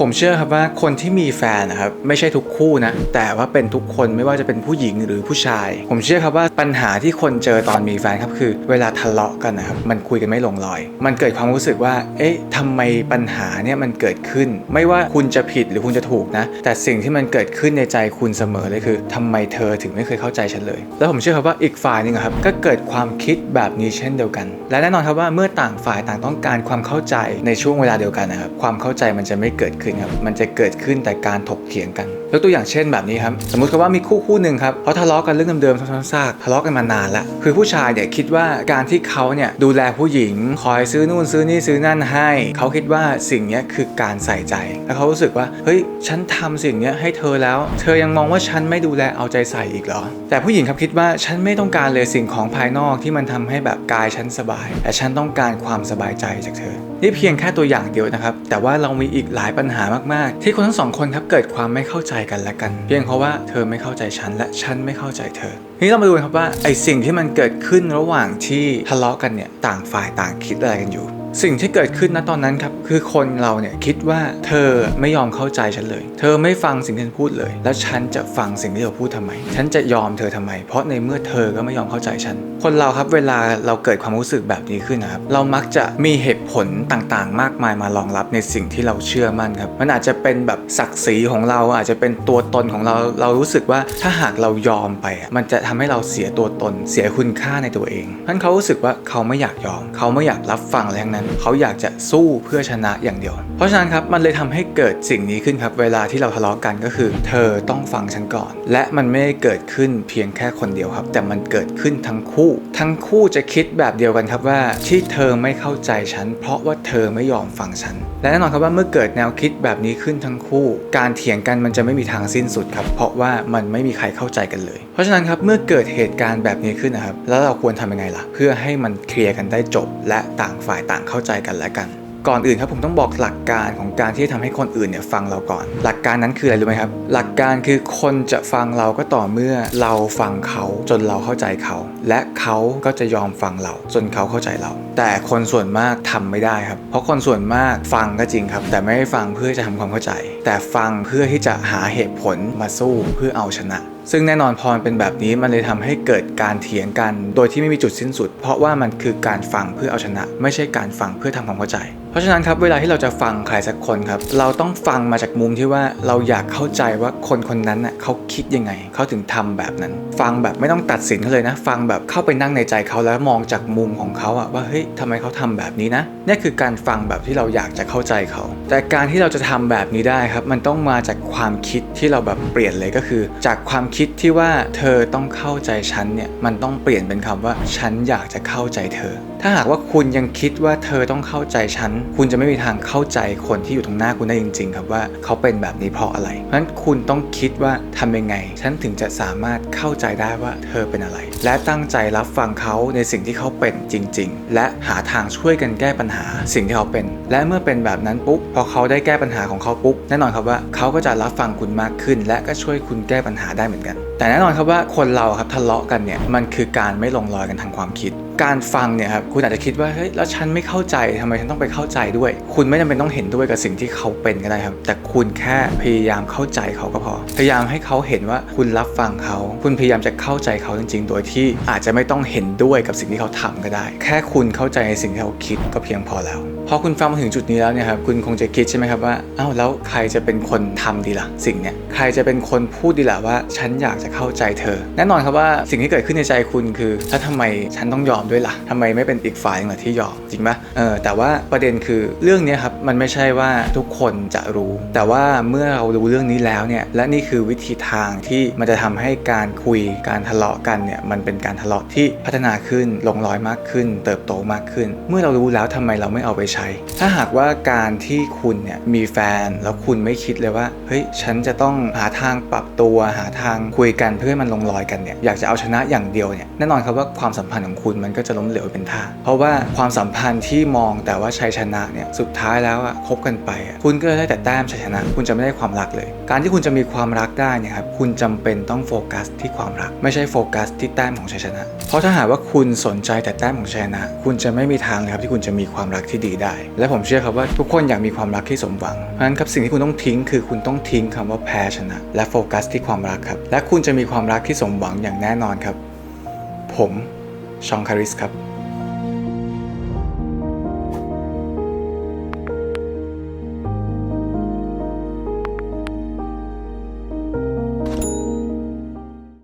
ผมเชื่อครับว่าคนที่มีแฟนนะครับไม่ใช่ทุกคู่นะ แต่ว่าเป็นทุกคนไม่ว่าจะเป็นผู้หญิงหรือผู้ชาย ผมเชื่อครับว่าปัญหาที่คนเจอตอนมีแฟนครับคือ เวลาทะเลาะกันนะครับมันคุยกันไม่ลงรอย มันเกิดความรู้สึกว่า เอ๊ะทำไมปัญหาเนี่ยมันเกิดขึ้น ไม่ว่าคุณจะผิดหรือคุณจะถูกนะ แต่สิ่งที่มันเกิดขึ้นในใจคุณเสมอเลยคือทำไมเธอถึงไม่เคยเข้าใจฉันเลย แล้วผมเชื่อครับว่าอีกฝ่ายหนึงครับก็เกิดความคิดแบบนี้เช่นเดียวกัน และแน่นอนครับว่าเมื่อต่างฝ่ายต่างต้องการความเข้าใจในช่วงเวลาเดียวกันนะครับความเข้าใจมันจะไม่เกิดขึ้นครับ มันจะเกิดขึ้นแต่การถกเถียงกันยกตัวอย่างเช่นแบบนี้ครับ สมมติว่ามีคู่คู่หนึ่งครับเขาทะเลาะกันเรื่องเดิมๆซ้ำๆซากทะเลาะกันมานานละคือผู้ชายเนี่ยคิดว่าการที่เขาเนี่ยดูแลผู้หญิง คอยซื้อนู่นซื้อนี่ซื้อนั่นให้ เขาคิดว่าสิ่งนี้คือการใส่ใจ แล้วเขารู้สึกว่าเฮ้ยฉันทำสิ่งนี้ให้เธอแล้ว เธอยังมองว่าฉันไม่ดูแลเอาใจใส่อีกเหรอ แต่ผู้หญิงครับคิดว่าฉันไม่ต้องการเลยสิ่งของภายนอกที่มันทำให้แบบกายฉันสบาย แต่ฉันต้องการความสบายใจจากเธอนี่เพียงแค่ตัวอย่างเดียวนะครับแต่ว่าเรามีอีกหลายปัญหามากๆ ที่คนทั้งสองคนครับเกิดความไม่เข้าใจกันและกัน เพียงเพราะว่าเธอไม่เข้าใจฉันและฉันไม่เข้าใจเธอทีนี้เรามาดูกันครับว่าไอสิ่งที่มันเกิดขึ้นระหว่างที่ทะเลาะกันเนี่ยต่างฝ่ายต่างคิดอะไรกันอยู่ สิ่งที่เกิดขึ้นณตอนนั้นครับคือคนเราเนี่ยคิดว่าเธอไม่ยอมเข้าใจฉันเลย เธอไม่ฟังสิ่งที่ฉันพูดเลย แล้วฉันจะฟังสิ่งที่เธอพูดทำไม ฉันจะยอมเธอทำไม เพราะในเมื่อเธอก็ไม่ยอมเข้าใจฉัน คนเราครับเวลาเราเกิดความรู้สึกแบบนี้ขึ้นนะครับเรามักจะมีเหตุผลต่างๆ มากมายมารองรับในสิ่งที่เราเชื่อมั่นครับมันอาจจะเป็นแบบศักดิ์ศรีของเราอาจจะเป็นตัวตนของเราเรารู้สึกว่าถ้าหากเรายอมไป มันจะทำให้เราเสียตัวตน เสียคุณค่าในตัวเองท่านเขารู้สึกว่าเขาไม่อยากยอม เขาไม่อยากรับฟังอะไรทั้งนั้นเขาอยากจะสู้เพื่อชนะอย่างเดียว เพราะฉะนั้นครับมันเลยทำให้เกิดสิ่งนี้ขึ้นครับ เวลาที่เราทะเลาะกันก็คือ เธอต้องฟังฉันก่อน และมันไม่ได้เกิดขึ้นเพียงแค่คนเดียวครับ แต่มันเกิดขึ้นทั้งคู่ ทั้งคู่จะคิดแบบเดียวกันครับว่าที่เธอไม่เข้าใจฉัน เพราะว่าเธอไม่ยอมฟังฉัน และแน่นอนครับว่าเมื่อเกิดแนวคิดแบบนี้ขึ้นทั้งคู่ การเถียงกันมันจะไม่มีทางสิ้นสุดครับ เพราะว่ามันไม่มีใครเข้าใจกันเลย เพราะฉะนั้นครับเมื่อเกิดเหตุการณ์แบบนี้ขึ้นนะครับ แล้วเราควรทำยังไงล่ะ เพื่อให้มันเคลียร์กันได้จบ และต่างฝ่ายต่างเข้าใจกันและกัน ก่อนอื่นครับผมต้องบอกหลักการของการที่จะทำให้คนอื่นเนี่ยฟังเราก่อน หลักการนั้นคืออะไรรู้ไหมครับ หลักการคือคนจะฟังเราก็ต่อเมื่อเราฟังเขาจนเราเข้าใจเขา และเขาก็จะยอมฟังเรา จนเขาเข้าใจเรา แต่คนส่วนมากทำไม่ได้ครับ เพราะคนส่วนมากฟังก็จริงครับ แต่ไม่ได้ฟังเพื่อจะทำความเข้าใจ แต่ฟังเพื่อที่จะหาเหตุผลมาสู้เพื่อเอาชนะ ซึ่งแน่นอนพอมันเป็นแบบนี้มันเลยทำให้เกิดการเถียงกัน โดยที่ไม่มีจุดสิ้นสุด เพราะว่ามันคือการฟังเพื่อเอาชนะ ไม่ใช่การฟังเพื่อทำความเข้าใจ เพราะฉะนั้นครับเวลาที่เราจะฟังใครสักคนครับ เราต้องฟังมาจากมุมที่ว่าเราอยากเข้าใจว่าคนคนนั้นน่ะเขาคิดยังไง เขาถึงทำแบบนั้น ฟังแบบไม่ต้องตัดสินเขาเลยนะ ฟังแบบเข้าไปนั่งในใจเขาแล้วมองจากมุมของเขาอะว่าเฮ้ยทำไมเขาทำแบบนี้นะนี่คือการฟังแบบที่เราอยากจะเข้าใจเขา แต่การที่เราจะทำแบบนี้ได้ครับ มันต้องมาจากความคิดที่เราแบบเปลี่ยนเลยก็คือ จากความคิดที่ว่าเธอต้องเข้าใจฉันเนี่ยมันต้องเปลี่ยนเป็นคำว่า ฉันอยากจะเข้าใจเธอ ถ้าหากว่าคุณยังคิดว่าเธอต้องเข้าใจฉัน คุณจะไม่มีทางเข้าใจคนที่อยู่ตรงหน้าคุณได้จริง ๆ ครับว่าเขาเป็นแบบนี้เพราะอะไรเพราะฉะนั้นคุณต้องคิดว่าทำยังไง ฉันถึงจะสามารถเข้าใจได้ว่าเธอเป็นอะไร และตั้งใจรับฟังเขาในสิ่งที่เขาเป็นจริง ๆ และหาทางช่วยกันแก้ปัญหาสิ่งที่เขาเป็น และเมื่อเป็นแบบนั้นปุ๊บพอเขาได้แก้ปัญหาของเขาปุ๊บแน่นอนครับว่าเขาก็จะรับฟังคุณมากขึ้น และก็ช่วยคุณแก้ปัญหาได้เหมือนกันแต่แน่นอนครับว่าคนเราครับทะเลาะกันเนี่ยมันคือการไม่ลงรอยกันทางความคิด การฟังเนี่ยครับคุณอาจจะคิดว่าเฮ้ยแล้วฉันไม่เข้าใจทำไมฉันต้องไปเข้าใจด้วย คุณไม่จำเป็นต้องเห็นด้วยกับสิ่งที่เขาเป็นก็ได้ครับ แต่คุณแค่พยายามเข้าใจเขาก็พอ พยายามให้เขาเห็นว่าคุณรับฟังเขา คุณพยายามจะเข้าใจเขาจริง ๆ โดยที่อาจจะไม่ต้องเห็นด้วยกับสิ่งที่เขาทำก็ได้ แค่คุณเข้าใจในสิ่งที่เขาคิดก็เพียงพอแล้ว พอคุณฟังมาถึงจุดนี้แล้วเนี่ยครับคุณคงจะคิดใช่ไหมครับว่าอ้าวแล้วใครจะเป็นคนทำดีล่ะ สิ่งเนี้ยใครจะเป็นคนพูดดีล่ะว่า ฉันอยากจะเข้าใจเธอ แน่นอนครับว่าสิ่งที่เกิดขึ้นในใจคุณคือแล้วทำไมฉันต้องยอมด้วยล่ะทำไมไม่เป็นอีกฝ่ายหนึงล่ะที่ยอมจริงปะเออแต่ว่าประเด็นคือเรื่องนี้ครับมันไม่ใช่ว่าทุกคนจะรู้ แต่ว่าเมื่อเรารู้เรื่องนี้แล้วเนี่ยและนี่คือวิธีทางที่มันจะทำให้การคุยการทะเลาะกันเนี่ยมันเป็นการทะเลาะที่พัฒนาขึ้นลงรอยมากขึ้น เติบโตมากขึ้น เมื่อเรารู้แล้วทำไมเราไม่เอาไปใช้ ถ้าหากว่าการที่คุณเนี่ยมีแฟนแล้วคุณไม่คิดเลยว่าเฮ้ยฉันจะต้องหาทางปรับตัวหาทางคุยกันเพื่อให้มันลงรอยกันเนี่ยอยากจะเอาชนะอย่างเดียวเนี่ยแน่นอนครับว่าความสัมพันธ์ของคุณมันก็จะล้มเหลวเป็นท่า เพราะว่าความสัมพันธ์ที่มองแต่ว่าชัยชนะเนี่ยสุดท้ายแล้วอะคบกันไปอะคุณก็ได้แต่แต้มชัยชนะ คุณจะไม่ได้ความรักเลย การที่คุณจะมีความรักได้เนี่ยครับคุณจำเป็นต้องโฟกัสที่ความรัก ไม่ใช่โฟกัสที่แต้มของชัยชนะ เพราะถ้าหากว่าคุณสนใจแต่แต้มของชัยชนะ คุณจะไม่มีทางเลยครับที่คุณจะมีความรักที่ดีได้และผมเชื่อครับว่าทุกคนอยากมีความรักที่สมหวัง เพราะฉะนั้นครับสิ่งที่คุณต้องทิ้ง คือคุณต้องทิ้งคำว่าแพ้ชนะ และโฟกัสที่ความรักครับ และคุณจะมีความรักที่สมหวังอย่างแน่นอนครับ ผมชองคาริสครับ